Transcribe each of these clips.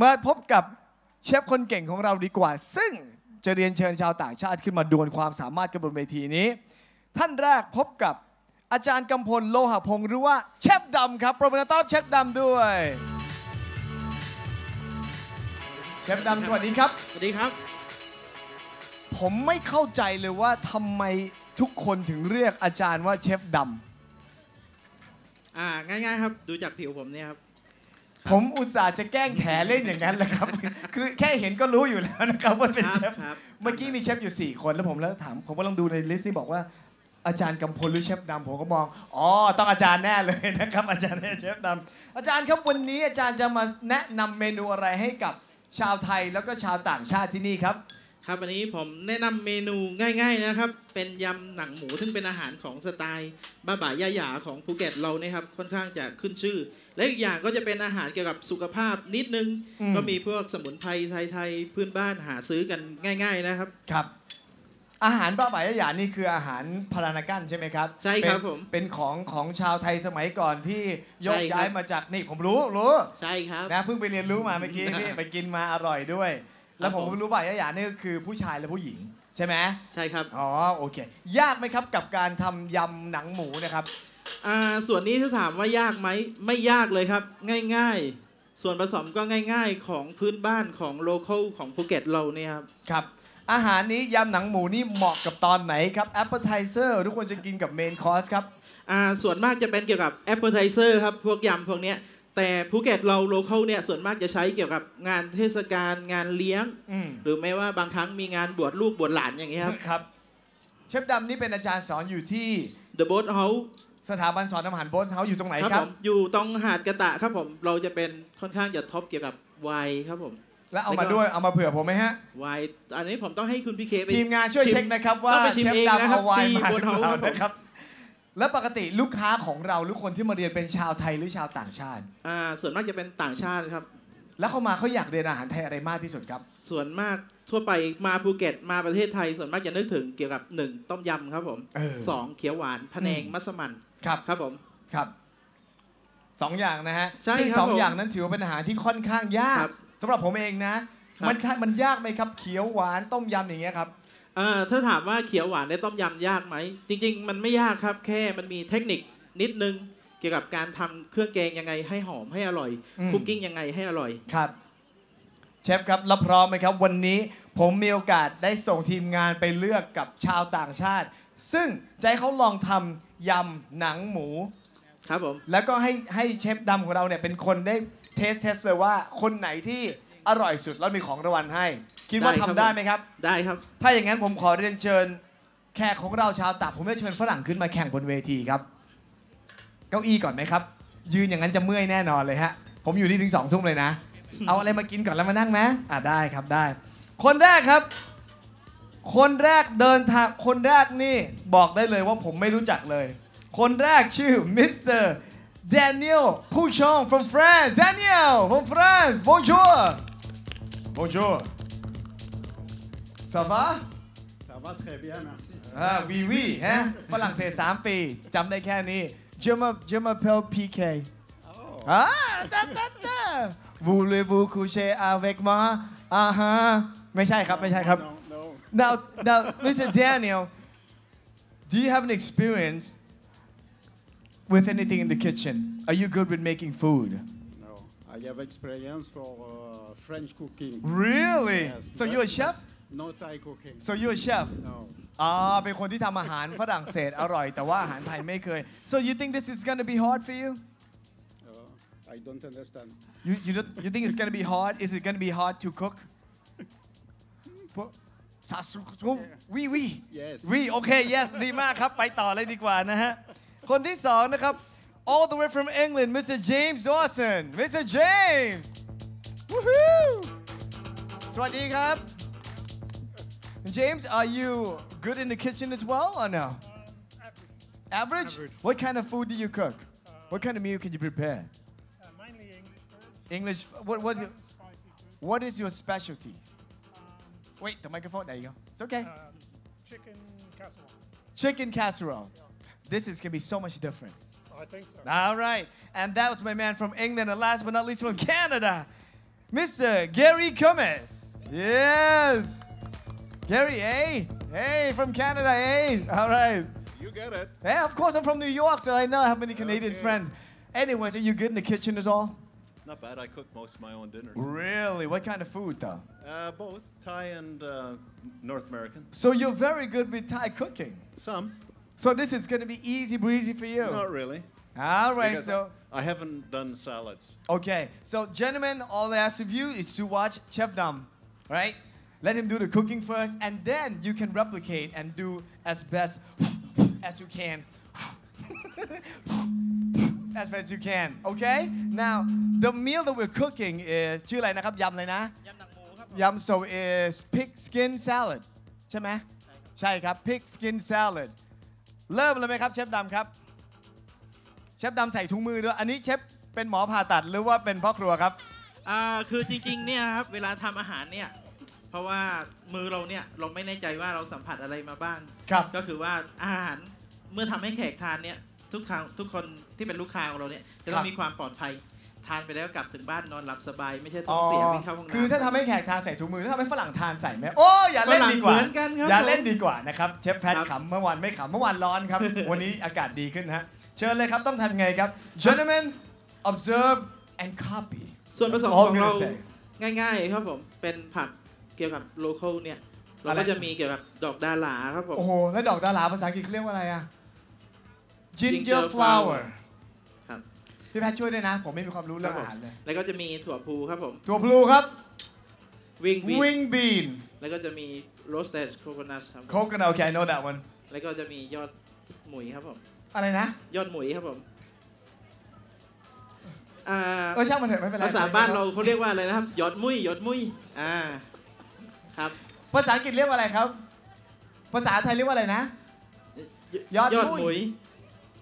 มาพบกับเชฟคนเก่งของเราดีกว่า ซึ่งจะเรียนเชิญชาวต่างชาติขึ้นมาดวลความสามารถกันบนเวทีนี้ ท่านแรกพบกับอาจารย์กำพลโลหะพงศ์หรือว่าเชฟดำครับโปรโมเตอร์ต้อนรับเชฟดำด้วย เชฟดำสวัสดีครับ สวัสดีครับ ผมไม่เข้าใจเลยว่าทำไมทุกคนถึงเรียกอาจารย์ว่าเชฟดอ่าง่ายๆครับ ดูจากผิวผมเนี่ยครับำ ผมอุตส่าห์จะแกล้งแถเล่นอย่างนั้นแหละครับ คือแค่เห็นก็รู้อยู่แล้วนะครับว่าเป็นคเชรับฟครับเมื่อกี้มีเชฟอยู่ 4 คนแล้วผมแล้วถามผมกำลังดูในลิสต์ที่บอกว่าอาจารย์กำพลหรือเชฟดำผมก็มอง อ๋อ ต้องอาจารย์แน่เลยนะครับ อาจารย์แน่เชฟดำอาจารย์ครับวันนี้อาจารย์จะมาแนะนำเมนูอะไรให้กับชาวไทยแล้วก็ชาวต่างชาติที่นี่ครับ ครับวันนี้ผมแนะนำเมนูง่าย ๆนะครับ เป็นยำหนังหมูซึ่งเป็นอาหารของสไตล์บ้าบ่ายาหยาของภูเก็ตเราเนี่ยครับค่อนข้างจะขึ้นชื่อ และอีกอย่างก็จะเป็นอาหารเกี่ยวกับสุขภาพนิดนึงอืมก็มีพวกสมุนไพรไทยๆพื้นบ้านหาซื้อกันง่าย ๆนะครับครับ อาหารบ้าบ่ายหยานี่คืออาหารพารานากันใช่ไหมครับใช่ครับเป็นผมเป็นของของชาวไทยสมัยก่อนที่ยกใช่ครับย้ายมาจากนี่ผมรู้รู้ใช่ครับนะเพิ่งไปเรียนรู้มาเมื่อกี้นี่ไปกินมาอร่อยด้วย แล้วผมผมก็รู้บ่ายหยานี่ก็คือผู้ชายและผู้หญิง ใช่ไหมใช่ครับ อ๋อโอเค ยากไหมครับกับการทำยำหนังหมูนะครับ อ่าส่วนนี้ถ้าถามว่ายากไหมไม่ยากเลยครับ ง่ายๆ ส่วนผสมก็ง่ายๆ ของพื้นบ้านของโลเคอลของภูเก็ตเราเนี่ยครับครับ อาหารนี้ยำหนังหมูนี่เหมาะกับตอนไหนครับ appetizer ทุกคนจะกินกับ main course ครับ อ่าส่วนมากจะเป็นเกี่ยวกับ appetizer ครับ พวกยำพวกเนี้ย แต่ภูเก็ตเราโลเคอลเนี่ยส่วนมากจะใช้เกี่ยวกับงานเทศกาลงานเลี้ยง อืมหรือไม่ว่าบางครั้งมีงานบวชลูกบวชหลานอย่างเงี้ยครับ ครับ เชฟดำนี่เป็นอาจารย์สอนอยู่ที่ The Boat House สถาบันสอนอาหารโบสเฮาอยู่ตรงไหนครับครัผบมอยู่ตรงหาดกระตะครับผมเราจะเป็นค่อนข้างจะท็อปเกี่ยวกับไวน์ครับผมแล้วเอามาด้วยเอามาเผื่อผมไหมฮะ ไวน์อันนี้ผมต้องให้คุณพี่เคไป ทีมงานช่วยชิมเช็คนะครับว่าต้องไปชิมเชฟเองดำนะครับเอาไวน์ที่มาหบรืนอเฮาเปล่าครับผมนะครับ แล้วปกติลูกค้าของเราหรือคนที่มาเรียนเป็นชาวไทยหรือชาวต่างชาติ อ่าส่วนมากจะเป็นต่างชาติครับ แล้วเขามาเขาอยากเรียนอาหารไทยอะไรมากที่สุดครับ ส่วนมากทั่วไปมาภูเก็ตมาประเทศไทย ส่วนมากจะนึกถึงเกี่ยวกับหนึ่งต้มยำครับผมเออสองเขียวหวานพะแนงอืม มัสมั่นครับครับผม ครับสองอย่างนะฮะใช่ซึ่งครับสองผมอย่างนั้นถือว่าเป็นอาหารที่ค่อนข้างยาคกรับสำหรับผมเองนะ ครับ มันถ้ามันยากไหมครับเขียวหวานต้มยำอย่างเงี้ยครับ อ่าถ้าถามว่าเขียวหวานในต้มยำยากไหม จริง ๆ มันไม่ยากครับ แค่มันมีเทคนิคนิดนึง เกี่ยวกับการทำเครื่องแกงยังไงให้หอมให้อร่อยอืม คุกกิ้งยังไงให้อร่อย ครับ เชฟครับรับพร้อมไหมครับ วันนี้ผมมีโอกาสได้ส่งทีมงานไปเลือกกับชาวต่างชาติ ซึ่งจะให้เขาลองทำยำหนังหมู ครับผมแล้วก็ให้ให้เชฟดำของเราเนี่ยเป็นคนได้เทสเทสเลยว่าคนไหนที่อร่อยสุดแล้วมีของรางวัลให้ คิดว่าทำได้ไหมครับ ได้ครับ ถ้าอย่างนั้นผมขอเรียนเชิญ แขกของเราชาวตับผมจะเชิญฝรั่งขึ้นมาแข่งบนเวทีครับ เก้าอี้ก่อนไหมครับ ยืนอย่างนั้นจะเมื่อยแน่นอนเลยฮะ ผมอยู่นี่ถึงสองทุ่มเลยนะ เอาอะไรมากินก่อนแล้วมานั่งไหมอะได้ครับได้ คนแรกครับ คนแรกเดินทางคนแรกนี่บอกได้เลยว่าผมไม่รู้จักเลย คนแรกชื่อมิสเตอร์ Daniel Pouchon from France Daniel from France Bonjour Bonjour Ça va Ça va très bien, merci. อ่าวีวีฮะฝรั่งเศส 3 ปีจำได้แค่นี้ Je m' je m'appelle PK Oh, อ่าตาตาตา Voulez-vous coucher avec moi อ่าฮะไม่ใช่ครับ ไม่ใช่ครับ No, no. Now now Mr. Daniel do you have an experience with anything in the kitchen Are you good with making food No. I have experience for uh, French cooking. Really Yes, So but- you're a chef No Thai cooking. So you're a chef No. อ่าเป็นคนที่ทำอาหารฝรั่งเศสอร่อย แต่ว่าอาหารไทยไม่เคย So you think this is gonna be hard for you Uh, I don't understand. You you don't, you think it's gonna be hard? Is it gonna be hard to cook? ซาสุวีวี Yes. วีโอเค yes ดีมากครับ ไปต่อเลยดีกว่านะฮะ คนที่สองนะครับ all the way from England Mr. James Dawson Mr. James Woohoo สวัสดีครับ James are you good in the kitchen as well or no average Average. what kind of food do you cook what kind of meal can you prepare Uh, mainly English food. English what what is food. what is your specialty wait the microphone there you go it's okay Um, chicken casserole. chicken casserole this is gonna be so much different I think so. All right. And that was my man from England. And last but not least from Canada, Mr. Gary Cummins. Yes. Gary, hey. Hey, from Canada, hey. All right. You get it. Yeah, of course, I'm from New York, so I know I have many Canadian Okay. friends. Anyways, are you good in the kitchen at all? Not bad. I cook most of my own dinners. Really? What kind of food, though? Uh, both Thai and uh, North American. So you're very good with Thai cooking. Some. So this is going to be easy breezy for you. Not really. All right, because so I haven't done salads. okay, so gentlemen, all I ask of you is to watch Chef Dam, right? Let him do the cooking first, and then you can replicate and do as best as you can. as best you can, okay? Now, the meal that we're cooking is ชื่ออะไรนะครับยำเลยนะยำหนังหมูครับยำ so is pig skin salad ใช่ไหมใช่ครับ pig skin salad เริ่มเลยไหมครับเชฟดำครับ เชฟดำใส่ถุงมือด้วย อันนี้เชฟเป็นหมอผ่าตัดหรือว่าเป็นพ่อครัวครับ อ่าคือจริงๆเนี่ยครับเวลาทำอาหารเนี่ย เพราะว่ามือเราเนี่ยเราไม่แน่ใจว่าเราสัมผัสอะไรมาบ้างครับ ก็คือว่าอาหารเมื่อทำให้แขกทานเนี่ยทุกครั้งทุกคนที่เป็นลูกค้าของเราเนี่ยจะต้อครังบมีความปลอดภัยทานไปแล้วกลับถึงบ้านนอนหลับสบายไม่ใช่ท้องเสียวิ่งเข้าห้องน้ำคือถ้าทำให้แขกทานใส่ถุงมือถ้าทำให้ฝรั่งทานใส่ไหมโอ้อย่าเล่นดีกว่าฝรั่งเหมือนกันครับอย่าเล่นดีกว่านะครับเชฟแพทครับขำเมื่อวานไม่ขำเมื่อวานร้อนครับ วันนี้อากาศดีขึ้นนะฮะเชิญเลยครับต้องทำไงครับ gentlemen observe and copy ส่วนผสม All ของ I'm เรา gonna say ง่ายๆครับผมเป็นผัก เกี่ยวกับโลเคอลเนี่ยเราอะไรก็จะมีเกี่ยวกับดอกดาหลาครับผม โอ้โห แล้วดอกดาราภาษาอังกฤษเขาเรียกว่าอะไรอะ ginger Ginger flower flower ครับ พี่แพทย์ช่วยด้วยนะ ผมไม่มีความรู้เรื่องครับผมอาหารเลย แล้วก็จะมีถั่วพูครับผมตัวพลูครับ วิงวิง wing bean แล้วก็จะมีโรสเตดโคโคนัทครับผม coconut okay I know that one แล้วก็จะมียอดหมุยครับผม อะไรนะ ยอดหมุยครับผมอ่าเออช่างมันเถอะไม่เป็นไรภาษาบ้านเราเขาเรียกว่าอะไรนะครับยอดมุยยอดมุยอ่า ครับภาษาอังกฤษเรียกว่าอะไรครับ ภาษาไทยเรียกว่าอะไรนะ ยอดยอดมุยหมุย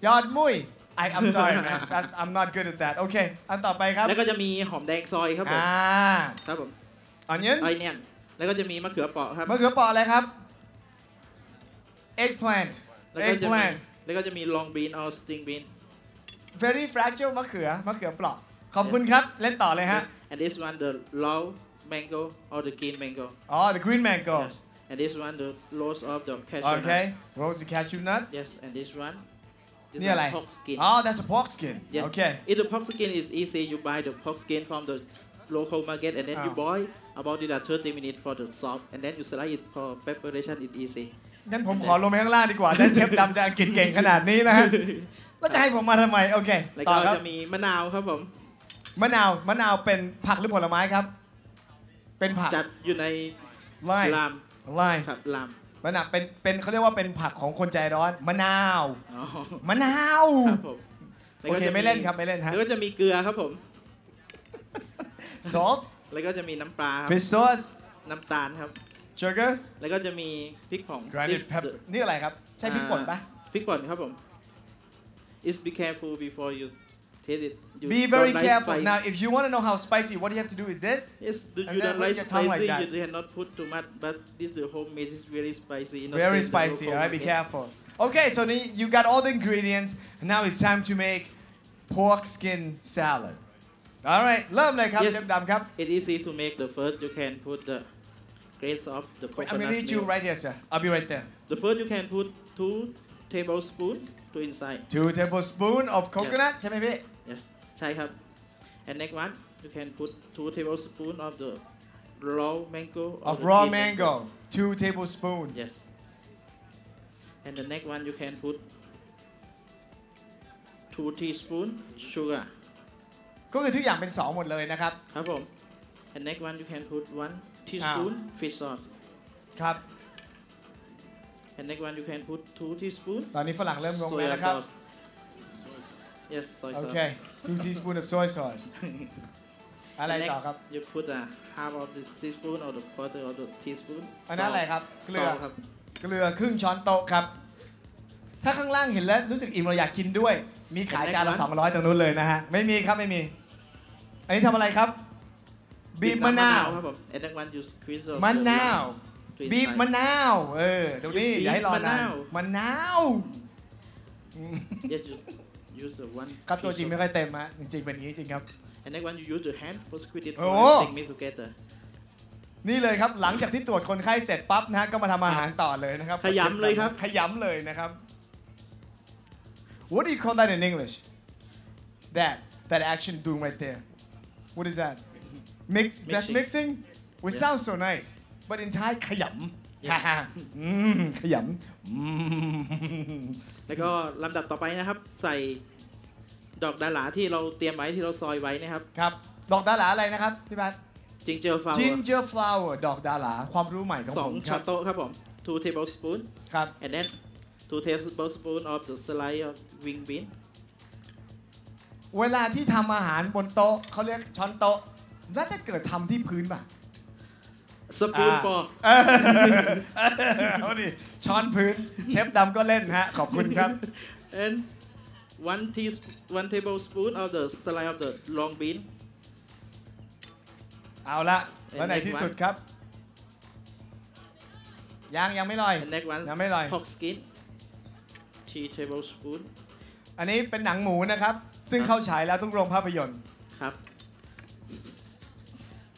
ยอดมุ้ย I I'm sorry man That's, I'm not good at that โอเคอันต่อไปครับ แล้วก็จะมีหอมแดงซอยครับผมอ่าครับผม onion ไอเนี่ยแล้วก็จะมีมะเขือเปราะครับมะเขือเปราะอะไรครับ eggplant แล้วก็จะมี eggplant แล้วก็จะมี long bean or string bean very fragile มะเขือมะเขือเปราะขอบคุณครับ เล่นต่อเลยฮะ and this one the raw mango or the green mango อ๋อ the green mango yes and this one the roast of the cashew nut okay roast the cashew nut yes and this one this นี่อะไร one pork skin Oh that's a pork skin Yes. okay If the pork skin is easy, you buy the pork skin from the local market and then you Ah. boil about it at 30 minutes for the salt and then you slice it for preparation it easy. งั้นผมขอลงไปข้างล่างดีกว่าถ้าเชฟดำจะอังกฤษเก่งขนาดนี้นะฮะแล้วจะให้ผมมาทำไม โอเคแล้วต่ก็อครับจะมีมะนาวครับผม มะนาว มะนาวเป็นผักหรือผลไม้ครับ เป็นผักจัดอยู่ในไล่ลามไล่ครับลามมะนาวเป็นเป็นเขาเรียกว่าเป็นผักของคนใจร้อนมะนาวอ๋อมะนาวครับผมโอเคไม่เล่นครับไม่เล่นฮะแล้วก็จะมีเกลือครับผม salt แล้วก็จะมีน้ำปลาครับ fish sauce น้ำตาลครับ sugar แล้วก็จะมีพริกผง granite This- pepper นี่อะไรครับ ใช่พริกป่นปะพริกป่นครับผม is be careful before you taste it You be don't very like careful spice. now if you want to know how spicy what you have to do is this Yes, do And you then don't put like your tongue like spicy, that. you cannot put too much, but this the homemade is very spicy. not Very same the spicy, local alright? Be market. careful. Okay, so then you got all the ingredients, and now it's time to make pork skin salad. Alright, เริ่มเลยครับ Yes. เชฟดำครับ It's easy to make. The first you can put the grains of the Wait, I'm coconut gonna need you milk. right here, sir. I'll be right there. The first you can put two tablespoon to inside. Two tablespoon of coconut ใช่ไหมพี่ Yes, ใช่ครับ And next one you can put two tablespoon of the raw mango. or Of the raw green mango. Two tablespoon. Yes. And the next one you can put two teaspoon sugar. ก็คือทุกอย่างเป็นสองหมดเลยนะครับ ครับผม and next one you can put one teaspoon fish sauce ครับ and next one you can put two teaspoon ตอนนี้ฝรั่งเริ่มงงแล้ว soya นะครับ sauce yes soy sauce Okay. Two teaspoon of soy sauce. อะไร And next ต่อครับ you put a half of the teaspoon or the quarter of the teaspoon อันนั้นอะไรครับ เกลือ salt ครับ เกลือครึ่งช้อนโต๊ะครับ ถ้าข้างล่างเห็นแล้วรู้สึกอิ่มเราอยากกินด้วย มีขายจานละ200ตรงนู้นเลยนะฮะ ไม่มีครับไม่มี อันนี้ทำอะไรครับ บีบมะนาวครับผม and next one you squeeze of มะ the นาว lime to บีบ inside มะนาว เออ ตรงนี้บีบอย่าให้รอนานมะนาวมะนาวอืม yes you use the one ครับตัว piece จริง of- ไม่ค่อยเต็มฮะจริงๆเป็นอย่างนี้จริงครับ and next one you use the hand for squeeze it โอ้ for take mix together นี่เลยครับหลังจากที่ตรวจคนไข้เสร็จปั๊บนะฮะก็มาทำอาหารต่อเลยนะครับขยำเลยครับ ขยำเลยนะครับ What do you call that in English that that action doing right there What is that Mix that's Mixing. mixing which Yeah. sounds so nice but in Thai ขยำ Yeah. อืม ขยำอืมแล้วก็ลำดับต่อไปนะครับ ใส่ดอกดาหลาที่เราเตรียมไว้ที่เราซอยไว้นะครับ ครับ ดอกดาหลาอะไรนะครับพี่บัสจิงเจอร์ฟลาว ginger flower ดอกดาหลาความรู้ใหม่ของสอผงมคช้อรับนโต๊ะครับผม two tablespoon ครับ and then two tablespoon of the slice of wing bean เวลาที่ทำอาหารบนโต๊ะเขาเรียกช้อนโต๊ะน่าจะเกิดทำที่พื้นป่ะ spoon อ่า for เออเอาดิช้อนพื้นเชฟดำก็เล่นฮะ ขอบคุณครับ and one teaspoon one tablespoon of the slice of the long bean เอาละแล้วไหนที่สุดครับ ยังยังไม่ลอย and next one ยังไม่ลอย pork skin three tablespoon อันนี้เป็นหนังหมูนะครับ ซึ่งเข้าฉายแล้วทุกโรงภาพยนตร์ครับ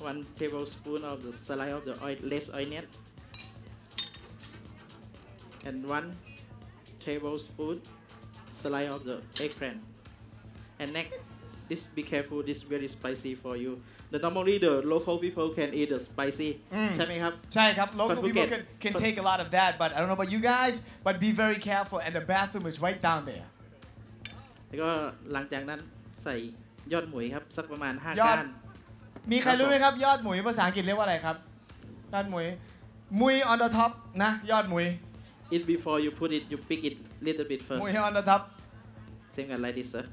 one tablespoon of the slice of the oil less onion and one tablespoon slice of the eggplant and next this be careful this very spicy for you the normally the local people can eat the spicy อืม ใช่ไหมครับ ใช่ครับ local But people Phuket- can, can take a lot of that but I don't know about you guys but be very careful and the bathroom is right down there แล้วก็หลังจากนั้นใส่ยอดหมุยครับ สักประมาณ 5 ยอด ก้าน มีใครรู้ไหมครับ ยอดหมุยภาษาอังกฤษเรียกว่าอะไรครับ ยอดหมุยมุย on the top นะ ยอดหมุย it before you put it you pick it little bit มุย first on the top same as like this sir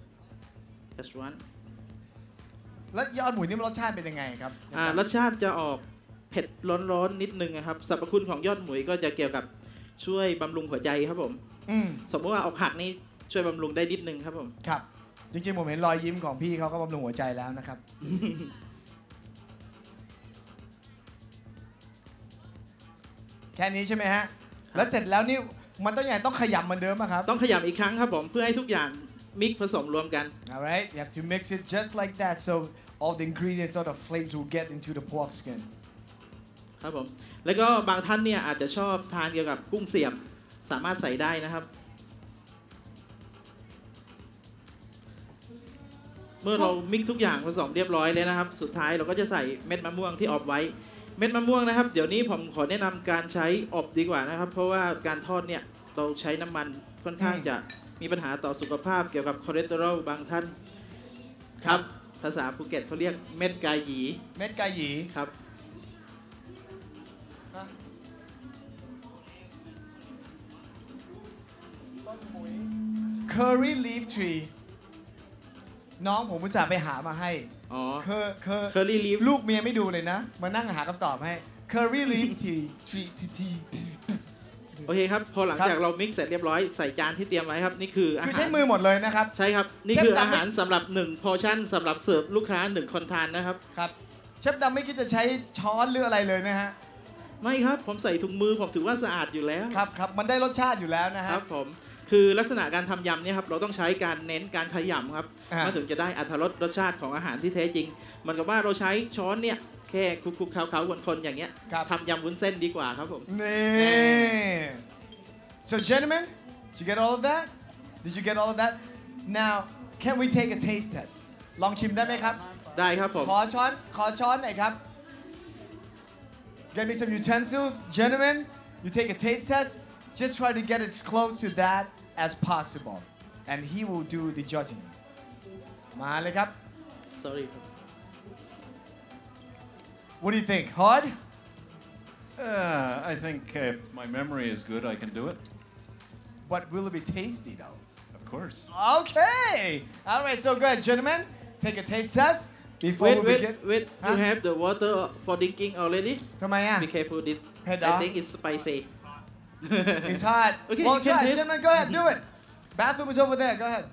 that's one แล้วยอดหมุยนี่มันรสชาติเป็นยังไงครับอ่ารสชาติจะออกเผ็ดร้อนๆนิดนึงนะครับสรรพคุณของยอดหมุยก็จะเกี่ยวกับช่วยบำรุงหัวใจครับผมอืมสมมติว่าออกหักนี่ช่วยบำรุงได้นิดนึงครับผมครับ จริงๆผมเห็นรอยยิ้มของพี่เขาก็บำรุงหัวใจแล้วนะครับ แค่นี้ใช่ไหมฮะ แล้วเสร็จแล้วนี่มันต้องยังไงต้องขยำเหมือนเดิมอะครับ ต้องขยำอีกครั้งครับผมเพื่อให้ทุกอย่างมิกผสมรวมกัน alright you have to mix it just like that so all the ingredients all the flavors will get into the pork skin ครับผม แล้วก็บางท่านเนี่ยอาจจะชอบทานเกี่ยวกับกุ้งเสียบสามารถใส่ได้นะครับ เมื่อเรามิกทุกอย่างผสมเรียบร้อยเลยนะครับ สุดท้ายเราก็จะใส่เม็ดมะม่วงที่อบไว้ เม็ดมะม่วงนะครับ เดี๋ยวนี้ผมขอแนะนำการใช้อบดีกว่านะครับ เพราะว่าการทอดเนี่ยเราใช้น้ำมันค่อนข้างอืมจะมีปัญหาต่อสุขภาพเกี่ยวกับคอเลสเตอรอลบางท่านครับ ภาษาภูเก็ตเขาเรียกเม็ดกาหยี เม็ดกาหยีครับ curry leaf tree น้องผมอุตส่าห์ไปหามาให้ อ๋อเคอเคอเคอรี่ลีฟลูกเมียไม่ดูเลยนะ มานั่งหาคำตอบให้ curry leaf tree tree tree tree โอเคครับ พอหลังครับจากเรามิกซ์เสร็จเรียบร้อยใส่จานที่เตรียมไว้ครับ นี่คืออาคือหาใช้รมือหมดเลยนะครับ ใช่ครับ นี่เชฟคือดำอาหารสำหรับ1พอชั่นสำหรับเสิร์ฟลูกค้า1คนทานนะครับ ครับ เชฟดำไม่คิดจะใช้ช้อนหรืออะไรเลยนะฮะ ไม่ครับ ผมใส่ถุงมือผมถือว่าสะอาดอยู่แล้ว ครับครับ มันได้รสชาติอยู่แล้วนะคฮะรับผม คือลักษณะการทำยำเนี่ยครับเราต้องใช้การเน้นการขยำครับอ่ามันถึงจะได้อรรถรสรสชาติของอาหารที่แท้จริงเหมันกับว่าเราใช้ช้อนเนี่ยแค่คลุกๆเคล้าๆคนๆอย่างเงี้ยครับทำยำวุ้นเส้นดีกว่าครับผมนี่ so gentlemen did you get all of that did you get all of that now can we take a taste test ลองชิมได้ไหมครับ ได้ครับผม ขอช้อน ขอช้อนหน่อยครับ Get me some utensils. Gentlemen, you take a taste test. Just try to get as close to that as possible. And he will do the judging. มาเลยครับ sorry ครับ What do you think? Hard? Uh, I think if my memory is good, I can do it. But will it be tasty though? Of course. Okay. All right, so good. Gentlemen, take a taste test before wait we wait begin. wait you Huh? have the water for drinking already ทำไมอ่ะ be careful this เผ็ดเหร I อ think it's spicy It's hot. Okay, well, you can try. it. taste. Gentlemen, go ahead. Do it. Bathroom is over there. Go ahead.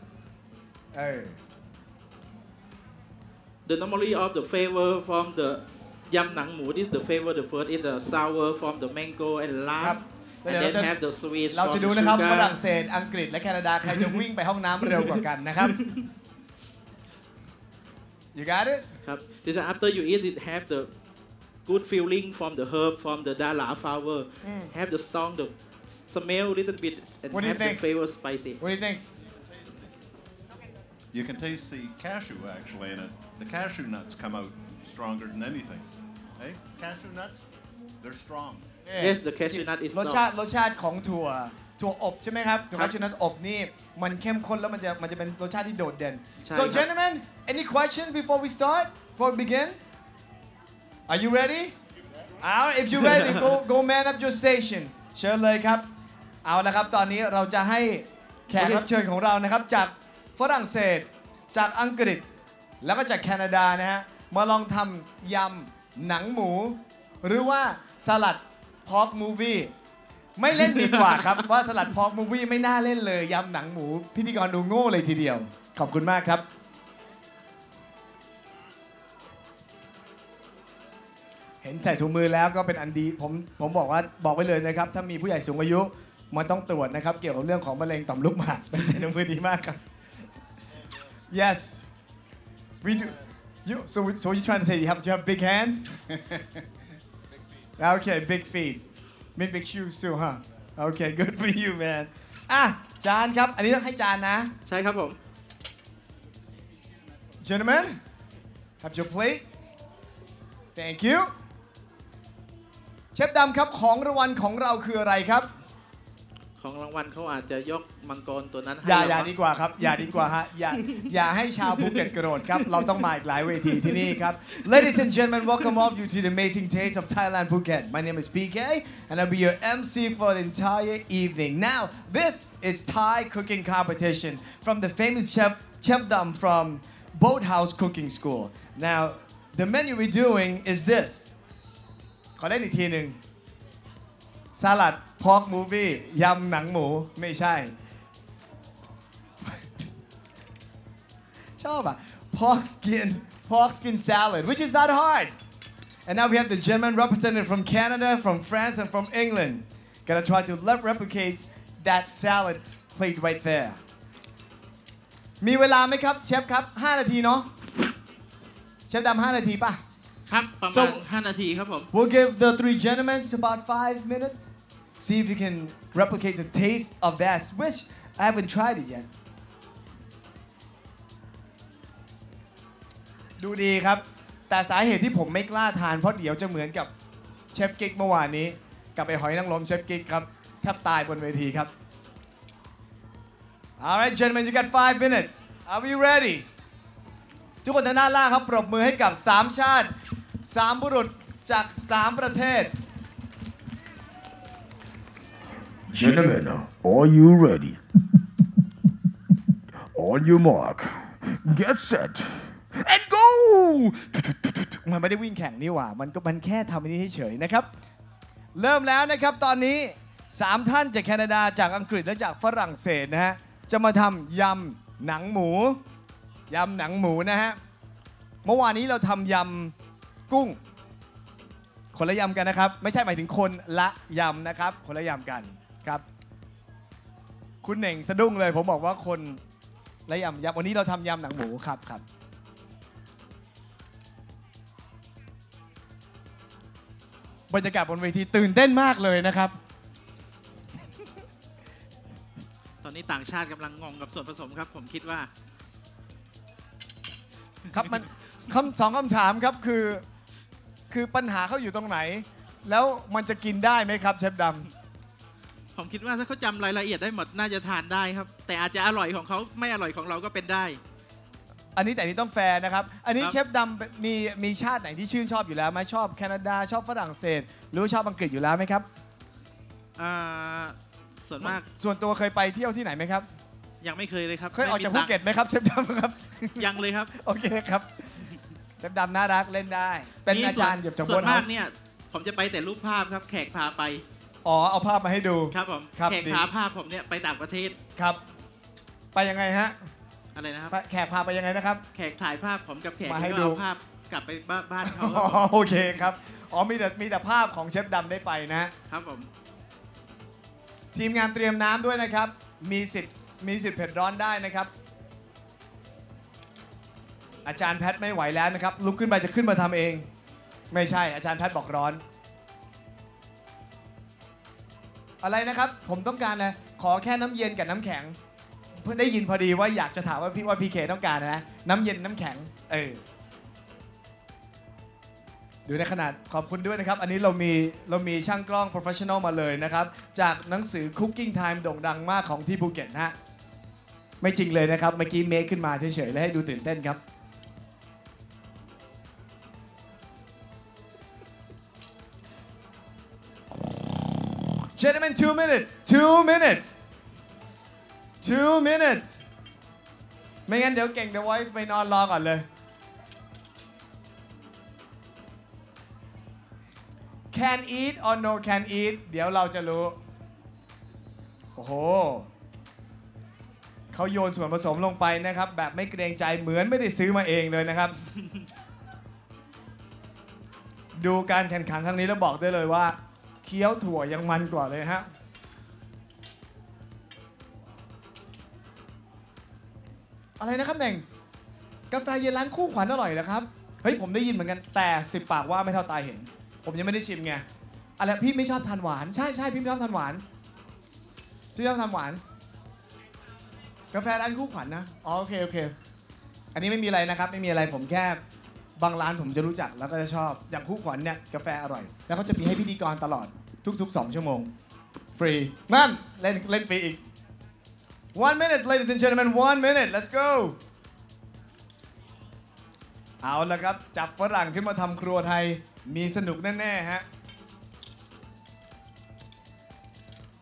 Hey. the normally of the flavor from the ยำหนังหมู this the flavor the first is the sour from the mango and ครับ lime แล้ว and เดี๋ยวเรา then จะ have the sweet เรา from จะ the ดูนะครับ sugar ฝรั่งเศสอังกฤษและแคนาดาใครจะวิ่งไปห้องน้ำเร็วกว่ากันนะครับ you got it ครับ this is after you eat it have the good feeling from the herb from the dala flower have the strong the smell little bit and What do you have the think? flavor spicy what do you think You can taste the cashew actually in it. The cashew nuts come out stronger than anything. Hey, cashew nuts, they're strong. yes the cashew nut is รส strong ชาติรสชาติของถั่วถั่วอบใช่ไหมครับถั่ว ครับ คาชูนัทอบนี่มันเข้มข้นแล้วมันจะมันจะเป็นรสชาติที่โดดเด่น ใช่ so ครับ gentlemen any questions before we start before we begin are you ready Alright, if you ready go go man up your station เชิญเลยครับ เอาละครับ ตอนนี้เราจะให้แขกรับเชิญของเรานะครับ จากฝรั่งเศส จากอังกฤษ แล้วก็จากแคนาดานะฮะ มาลองทำยำหนังหมู หรือว่าสลัดพอกมูวี่ไม่เล่นดีกว่าครับ ว่าสลัดพอกมูวี่ไม่น่าเล่นเลยยำหนังหมู พิธีกรดูโง่เลยทีเดียว ขอบคุณมากครับ เห็นใส่ถุงมือแล้วก็เป็นอันดีผมผมบอกว่าบอกไว้เลยนะครับ ถ้ามีผู้ใหญ่สูงอายุมันต้องตรวจนะครับ เกี่ยวกับเรื่องของมะเร็งต่อมลูกหมากเป็นใส่ถุงมือดีมากครับ yes we do you so so what you trying to say you have you have big hands okay big feet big big shoes too huh okay good for you man อะจานครับ อันนี้ต้องให้จานนะ ใช่ครับผม gentlemen have your plate thank you เชฟดำครับของรางวัลของเราคืออะไรครับ ของรางวัลเขาอาจจะยกมังกรตัวนั้นให้อย่าเรอย่ามั้งดีกว่าครับ อย่าดีกว่าฮะอย่าอย่าให้ชาวภูเก็ตโกรธครับ เราต้องมาอีกหลายเวทีที่นี่ครับ Ladies and gentlemen welcome all of you to the amazing taste of Thailand Phuket My name is PK and I'll be your MC for the entire evening Now this is Thai cooking competition from the famous chef Chef Dam from Boathouse Cooking School Now the menu we're doing is this ข อเล่นอีกทีหนึ่งสลัดพอกมูฟี่ยำหนังหมูไม่ใช่ ชอบอ่ะ pork skin pork skin salad which is not hard and now we have the gentleman representative from Canada from France and from England gonna try to le- replicate that salad plate right there มีเวลาไหมครับเชฟครับ 5 นาทีเนาะเชฟดำ5นาทีป่ะ ครับประมาณ So- 5 นาทีครับผม We'll give the three gentlemen about five minutes. See if you can replicate the taste of that which I haven't tried it yet. ดูดีครับ แต่สาเหตุที่ผมไม่กล้าทานเพราะเดี๋ยวจะเหมือนกับเชฟกิ๊กเมื่อวานนี้ กับไอหอยนางรมเชฟกิ๊กครับ แทบตายบนเวทีครับ Alright gentlemen you got five minutes are we ready ทุกคนทางด้านล่างครับ ปรบมือให้กับ 3 ชาติ 3บุรุษจาก3ประเทศ Gentlemen, are you ready? On your mark, get set, and go! มันไม่ได้วิ่งแข่งนี่หว่า มันก็มันแค่ทำอันนี้เฉยๆนะครับ เริ่มแล้วนะครับตอนนี้ 3 ท่านจากแคนาดาจากอังกฤษและจากฝรั่งเศสนะฮะ จะมาทำยำหนังหมู ยำหนังหมูนะฮะ เมื่อวานนี้เราทำยำ กุ้ง คนละยำกันนะครับ ไม่ใช่หมายถึงคนละยำนะครับ คนละยำกันครับ คุณเหน่งสะดุ้งเลย ผมบอกว่าคนละยำยำวันนี้เราทำยำหนังหมูครับครับบรรยากาศบนเวทีตื่นเต้นมากเลยนะครับ ตอนนี้ต่างชาติกำลังงงกับส่วนผสมครับ ผมคิดว่า ครับมันคำสองคำถามครับคือ คือปัญหาเขาอยู่ตรงไหน แล้วมันจะกินได้ไหมครับเชฟดผมคิดว่าถ้าเขาจำรายละเอียดได้หมดน่าจะทานได้ครับ แต่อาจจะอร่อยของเขาไม่อร่อยของเราก็เป็นได้ำอันนี้แต่อันนี้ต้องแฟร์นะครับ อันนี้ครับ เชฟดำมีมีชาติไหนที่ชื่นชอบอยู่แล้วไหมชอบแคนาดาชอบฝรั่งเศส หรือว่าชอบอังกฤษอยู่แล้วไหมครับอ่าส่วนมากส่วนตัวเคยไปเที่ยวที่ไหนไหมครับยังไม่เคยเลยครับเคยออกจากไม่ภูมีตังค์เก็ตไหมครับเชฟดำครับ ยังเลยครับ โอเคครับ เชฟดำน่ารักเล่นได้ เป็นอาจารย์เกี่ยวกับส่บวนนเฮามากส์เนี่ยผมจะไปแต่รูปภาพครับแขกพาไปอ๋อเอาภาพมาให้ดู ครับผมครับแขกดี พาภาพผมเนี่ยไปต่างประเทศครับ ไปยังไงฮะอะไรนะครับไปแขกพาไปยังไงนะครับ แขกถ่ายภาพผมกับแขกมาให้ก็ดู เอาภาพกลับไปบ้านบ้านเขาอ๋อโอเคครับอ๋อมีแต่มีแต่ภาพของเชฟดำได้ไปนะ ครับผมทีมงานเตรียมน้ำด้วยนะครับ มีสิทธิ์มีสิทธิ์เผ็ดร้อนได้นะครับ อาจารย์แพทไม่ไหวแล้วนะครับ ลุกขึ้นไปจะขึ้นมาทำเอง ไม่ใช่ อาจารย์แพทบอกร้อน อะไรนะครับ ผมต้องการนะ ขอแค่น้ำเย็นกับน้ำแข็ง เพื่อได้ยินพอดีว่าอยากจะถามว่าพี่ว่าพีเคต้องการนะ น้ำเย็นน้ำแข็ง เออ ดูในขนาดขอบคุณด้วยนะครับ อันนี้เรามีเรามีช่างกล้อง professional มาเลยนะครับ จากหนังสือ Cooking Time โด่งดังมากของที่ภูเก็ตนะฮะ ไม่จริงเลยนะครับ เมื่อกี้เมคขึ้นมาเฉยๆ แล้วให้ดูตื่นเต้นครับ Gentlemen, two minutes. Two minutes. Two minutes. ไม่งั้นเดี๋ยวเก่ง The Voice ไปนอนรอก่อนเลย Can eat or no can eat เดี๋ยวเราจะรู้ โอ้โหเขาโยนส่วนผสมลงไปนะครับ แบบไม่เกรงใจเหมือนไม่ได้ซื้อมาเองเลยนะครับ ดูการแข่งขันครั้งนี้แล้วบอกได้เลยว่า เคี้ยวถั่วยังมันกว่าเลยฮะอะไรนะครับเน่งกาแฟเย็นร้านคู่ขวัญอร่อยนะครับเฮ้ยผมได้ยินเหมือนกันแต่สิบปากว่าไม่เท่าตาเห็น ผมยังไม่ได้ชิมไงอะไรพี่ไม่ชอบทานหวานใช่ใช่พี่ไม่ชอบทานหวานพี่ชอบทานหวาน กาแฟร้านคู่ขวัญนะอ๋อโอเคโอเค อันนี้ไม่มีอะไรนะครับ ไม่มีอะไรผมแค่ บางร้านผมจะรู้จักแล้วก็จะชอบ อย่างคู่ขวัญเนี่ยกาแฟอร่อย แล้วเขาจะมีให้พิธีกรตลอดทุกๆ 2 ชั่วโมง ฟรีนั่นเล่นเล่นฟรีอีก one minute ladies and gentlemen one minute let's go เอาละครับ จับฝรั่งขึ้นมาทำครัวไทยมีสนุกแน่ ๆ ฮะ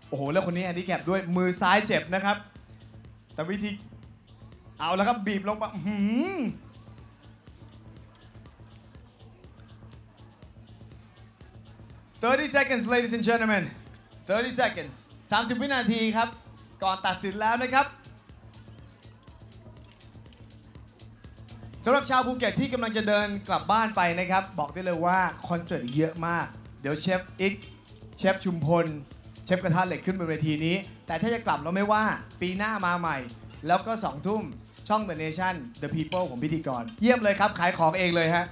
โอ้โห แล้วคนนี้แฮนดิแคปด้วยมือซ้ายเจ็บนะครับ แต่วิธี เอาแล้วครับ บีบลงไปหือ 30 seconds ladies and gentlemen 30 seconds 30 วินาทีครับ ก่อนตัดสินแล้วนะครับสำหรับชาวภูเก็ตที่กำลังจะเดินกลับบ้านไปนะครับ บอกได้เลยว่าคอนเสิร์ตเยอะมาก เดี๋ยวเชฟอิกเชฟชุมพล เชฟกระทะเหล็กขึ้นบนเวทีนี้ แต่ถ้าจะกลับเราไม่ว่าปีหน้ามาใหม่ แล้วก็2ทุ่มช่อง The Nation The People ผมพิธีกร เยี่ยมเลยครับ ขายของเองเลยฮะ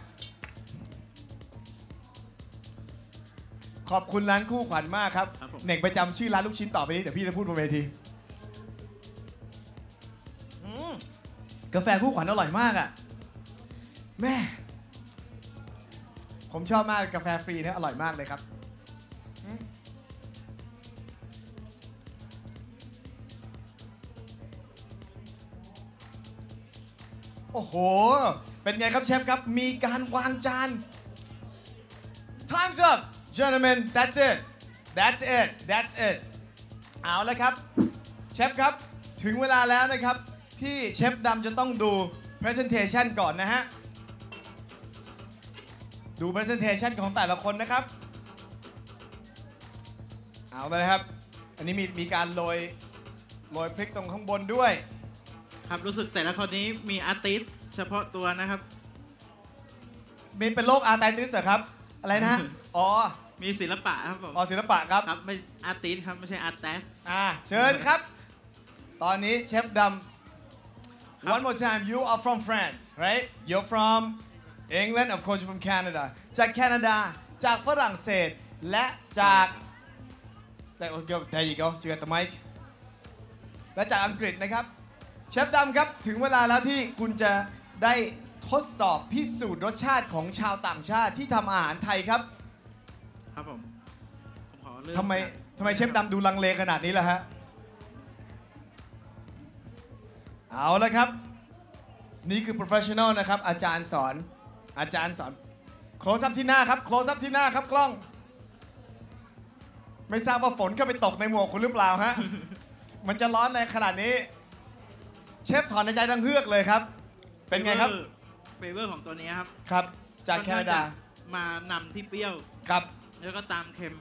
ขอบคุณร้านคู่ขวัญมากครับครับผม เน่งไปจำชื่อร้านลูกชิ้นต่อไปนี้เดี๋ยวพี่จะพูดบนเวทีอืมกาแฟคู่ขวัญอร่อยมากอะ่ะแม่ผมชอบมากกาแฟฟรีเนี่ยอร่อยมากเลยครับอืมโอ้โห เป็นไงครับเชฟครับ มีการวางจาน Time's up gentlemen that's it that's it that's it เอาละครับ เชฟครับ ถึงเวลาแล้วนะครับ ที่เชฟดำจะต้องดู presentation ก่อนนะฮะ ดู presentation ของแต่ละคนนะครับ เอาไปเลยครับ อันนี้มีมีการโรยโรยพริกตรงข้างบนด้วย ครับรู้สึกแต่ละคนนี้มีอาร์ติสเฉพาะตัวนะครับ มีเป็นโรคอาร์ไตติสเหรอครับ อะไรนะฮะอ๋อ มีศิลปะครับผมอ๋อศิลปะครับ ครับไม่อาร์ติสครับไม่ใช่อาร์ตแตสอ่าเชิญครับ ตอนนี้เชฟดครับำ one more time you are from France right you're from England of course you're from Canada จากแคนาดา จากฝรั่งเศส และจาก There you go there you go you got the mic และจากอังกฤษนะครับ เชฟดำครับ ถึงเวลาแล้วที่คุณจะได้ทดสอบพิสูจน์รสชาติของชาวต่างชาติที่ทำอาหารไทยครับ ครับผมผมขอเริ่มทำไมจากทำไมเชฟดำดูลังเลขนาดนี้ล่ะฮะ เอาละครับ นี่คือ professional นะครับ อาจารย์สอน อาจารย์สอน close up ที่หน้าครับ close up ที่หน้าครับกล้อง ไม่ทราบว่าฝนเข้าไปตกในหมวกคุณหรือเปล่าฮะ มันจะร้อนในขนาดนี้ เชฟถอนในใจดังเฮือกเลยครับ เป็นไงครับ เฟเวอร์ของตัวนี้ครับ ครับ จากแคนาดาค่อนข้งจะมานำที่เปรี้ยว ครับ แล้วก็ตามเค็ม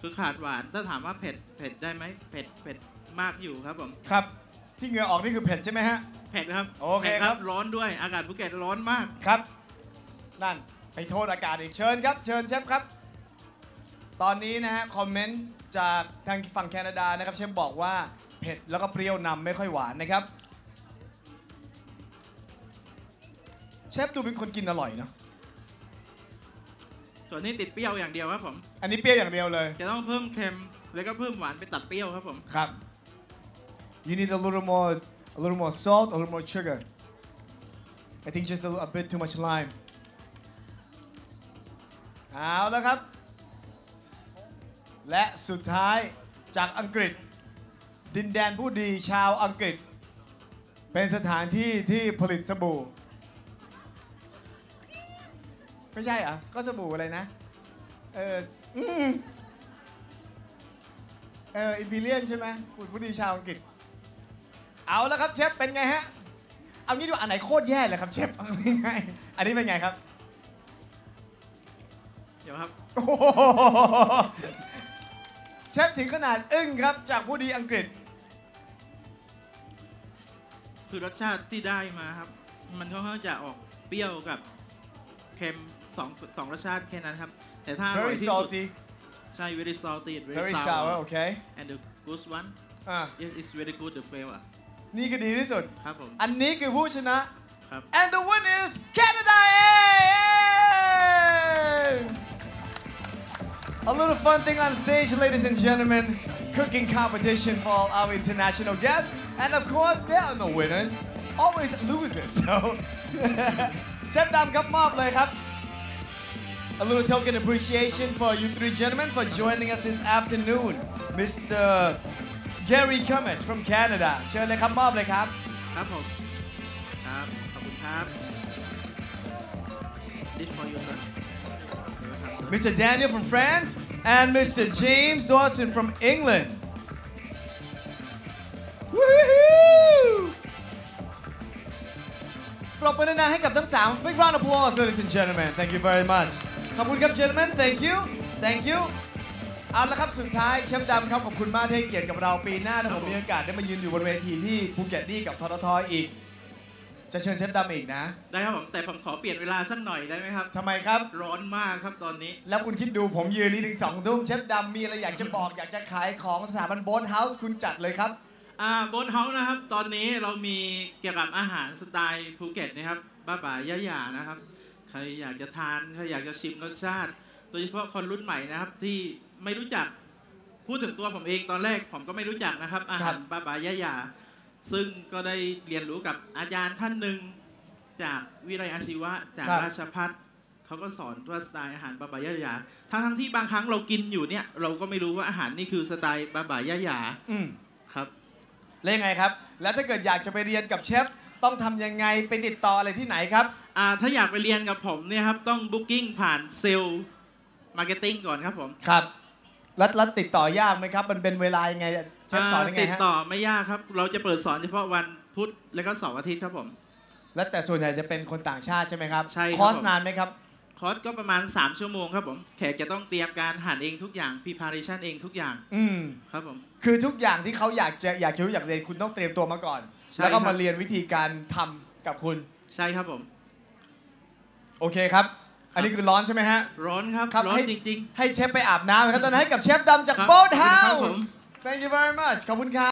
คือขาดหวานถ้าถามว่าเผ็ดเผ็ดได้ไหมเผ็ดเผ็ดมากอยู่ครับผมครับ ที่เหงื่อออกนี่คือเผ็ดใช่ไหมฮะ เผ็ดครับโอเคผ็ดครับ ร้อนด้วยอากาศภูเก็ตร้อนมาก ครับ นั่นไปโทษอากาศอีกเชิญครับ เชิญเชฟครับ ตอนนี้นะฮะคอมเมนต์จากทางฝั่งแคนาดานะครับ เชฟบอกว่าเผ็ดแล้วก็เปรี้ยวนำไม่ค่อยหวานนะครับ เชฟดูเป็นคนกินอร่อยเนาะ ส่วนนี้ติดเปรี้ยวอย่างเดียวครับผม อันนี้เปรี้ยวอย่างเดียวเลย จะต้องเพิ่มเค็มแล้วก็เพิ่มหวานไปตัดเปรี้ยวครับผม ครับ you need a little more a little more salt a little more sugar I think just a, little- a bit too much lime เอาแล้วครับ และสุดท้ายจากอังกฤษ ดินแดนผู้ดีชาวอังกฤษ เป็นสถานที่ที่ผลิตสบู่ ไม่ใช่เหรอะก็สบู่อะไรนะ เอออืมเอออิมพีเรียนใช่ไหมผู้ผู้ดีชาวอังกฤษ เอาแล้วครับเชฟเป็นไงฮะ เอางี้ดีกว่าอันไหนโคตรแย่เลยครับเชฟเอาง่ายๆอันนี้เป็นไงครับ เดี๋ยวครับ โอ้โหเชฟถึงขนาดอึ้งครับจากผู้ดีอังกฤษ คือรสชาติที่ได้มาครับ มันค่อนข้างจะออกเปรี้ยวกับ เค็มสองสองรสชาติแค่นั้นครับ แต่ถ้าอร่อย very ที่สุด salty ใช่ very salty very, very sour sour okay and the good one อ่า yes it's very good the flavor นี่ก็ดีที่สุด ครับผม อันนี้คือผู้ชนะ ครับ and the winner is Canada Yay! A little fun thing on stage, ladies and gentlemen. Cooking competition for all our international guests. And of course, there are no winners, always losers. So, เชฟดำครับมอบเลยครับ A little token appreciation for you three gentlemen for joining us this afternoon Mr. Gary Cummins from Canada เชิญเลยครับมอบเลยครับ ครับผม ครับ ขอบคุณครับ This for you sir Mr. Daniel from France and Mr. James Dawson from England ปรบมือดังๆให้กับทั้ง3 Big round of applause ladies and gentlemen Thank you very much ขอบคุณครับ gentlemen Thank you Thank you เอาละครับสุดท้ายเชฟดำครับขอบคุณมากที่ให้เกียรติกับเราปีหน้าถ้าผมมีโอกาสได้มายืนอยู่บนเวทีที่ภูเก็ตนี่กับทททอีก จะเชิญเชฟดำอีกนะ ได้ครับผมแต่ผมขอเปลี่ยนเวลาสักหน่อยได้ไหมครับ ทำไมครับ ร้อนมากครับตอนนี้ แล้วคุณคิดดูผมยืนนี่ถึงสองทุ่มเชฟดำมีอะไรอยากจะบอก อยากจะขายของสถาบันโบนเฮาส์คุณจัดเลยครับ อ่าบนเฮาส์นะครับ ตอนนี้เรามีเกี่ยวกับอาหารสไตล์ภูเก็ตนะครับบ้าบ่าย่าหยานะครับ ใครอยากจะทานใครอยากจะชิมรสชาติ โดยเฉพาะคนรุ่นใหม่นะครับ ที่ไม่รู้จักพูดถึงตัวผมเองตอนแรกผมก็ไม่รู้จักนะครับ อาหารบ้าบ่าย่าหยาซึ่งก็ได้เรียนรู้กับอาจารย์ท่านหนึ่งจากวิทยาอาชีวะจากราชพัฒเขาก็สอนว่าสไตล์อาหารบาบายาหยาทั้งทั้งๆที่บางครั้งเรากินอยู่เนี่ย เราก็ไม่รู้ว่าอาหารนี่คือสไตล์บาบายาหยาอืมครับ แล้วยังไงครับ แล้วถ้าเกิดอยากจะไปเรียนกับเชฟต้องทำยังไงไปติดต่ออะไรที่ไหนครับ อ่าถ้าอยากไปเรียนกับผมเนี่ยครับต้องบุ๊กิ้งผ่านเซลล์มาร์เก็ตติ้งก่อนครับผมครับแล้วแล้วติดต่อยากไหมครับ มันเป็นเวลายังไงเชฟสอนยังไงติดฮะต่อไม่ยากครับ เราจะเปิดสอนเฉพาะวันพุธและก็เสาร์อาทิตย์ครับผม แล้วแต่ส่วนใหญ่จะเป็นคนต่างชาติใช่ไหมครับใช่ครับ คอร์สผม นานไหมครับ คอร์สก็ประมาณ 3 ชั่วโมงครับผม แขกจะต้องเตรียมการหั่นเองทุกอย่าง preparation เองทุกอย่างอืมครับผม คือทุกอย่างที่เขาอยากจะอยากจะรู้อยากเรียนคุณต้องเตรียมตัวมาก่อน ใช่แล้วก็ครัมาบเรียนวิธีการทำกับคุณ ใช่ครับผม โอเคครับ อันนี้คือร้อนใช่ไหมฮะ ร้อนครับ ครับร้อนให้ จริง ๆ ให้เชฟไปอาบน้ำนะครับตอนนั้นให้กับเชฟดำจาก ครับ Boat ขอบคุณครับผม House Thank you very much ขอบคุณครับ